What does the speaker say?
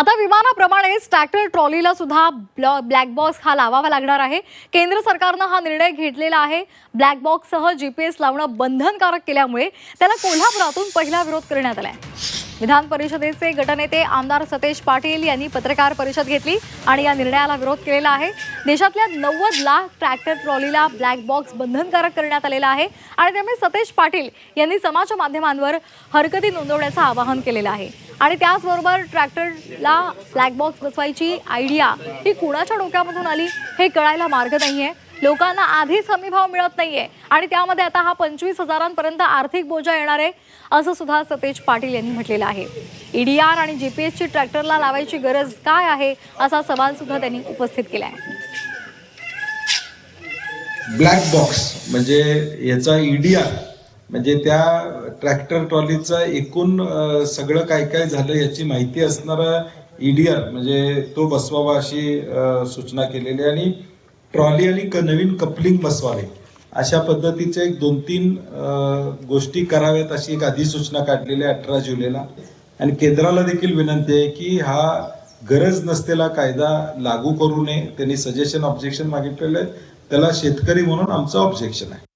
आता विमानाप्रमाणेच ट्रॅक्टर ट्रॉलीला सुद्धा ब्लॉ- black box हा लावावा लागणार आहे. केंद्र सरकारनं हा निर्णय घेतलेला आहे. ब्लॅक बॉक्ससह एस लावणं बंधनकारक केल्यामुळे त्याला कोल्हापुरातून पहिला विरोध करण्यात आलाय. विधान परिषदेचे गटनेते आमदार सतेज पाटील यांनी पत्रकार परिषद घेतली आणि या निर्णयाला विरोध केलेला आहे. देशातल्या नव्वद लाख ट्रॅक्टर ट्रॉलीला ब्लॅक बॉक्स बंधनकारक करण्यात आलेला आहे आणि त्यामुळे सतेज पाटील यांनी समाज माध्यमांवर हरकती नोंदवण्याचं आवाहन केलेलं आहे. आणि त्याचबरोबर ट्रॅक्टरला ब्लॅक बॉक्स बसवायची आयडिया ही कुणाच्या डोक्यामधून आली हे कळायला मार्ग नाही आहे लोकांना आधीच हमी भाव मिळत नाहीये. आणि त्यामध्ये आता हा पंचवीस हजारांपर्यंत आर्थिक बोजा येणार आहे असं सुद्धा सतेज पाटील यांनी म्हटलेलं आहे. ईडीआर आणि जीपीएसची ट्रॅक्टरला लावायची गरज काय आहे असा सवाल सुद्धा त्यांनी उपस्थित केला आहे ब्लॅक बॉक्स म्हणजे याचा ईडीआर म्हणजे त्या ट्रॅक्टर ट्रॉलीचं एकूण सगळं काय काय झालं याची माहिती असणारा ईडीआर म्हणजे तो बसवावा अशी सूचना केलेली आणि ट्रॉली आणि क- नवीन कपलिंग बसवावे. अशा पद्धतीच्या एक दोन तीन गोष्टी कराव्यात अशी एक अधिसूचना काढलेली आहे अठरा जुलैला. आणि केंद्राला देखील विनंती आहे की हा गरज नसलेला कायदा लागू करू नये. त्यांनी सजेशन ऑब्जेक्शन मागितलेलं आहे त्याला शेतकरी म्हणून आमचं ऑब्जेक्शन आहे.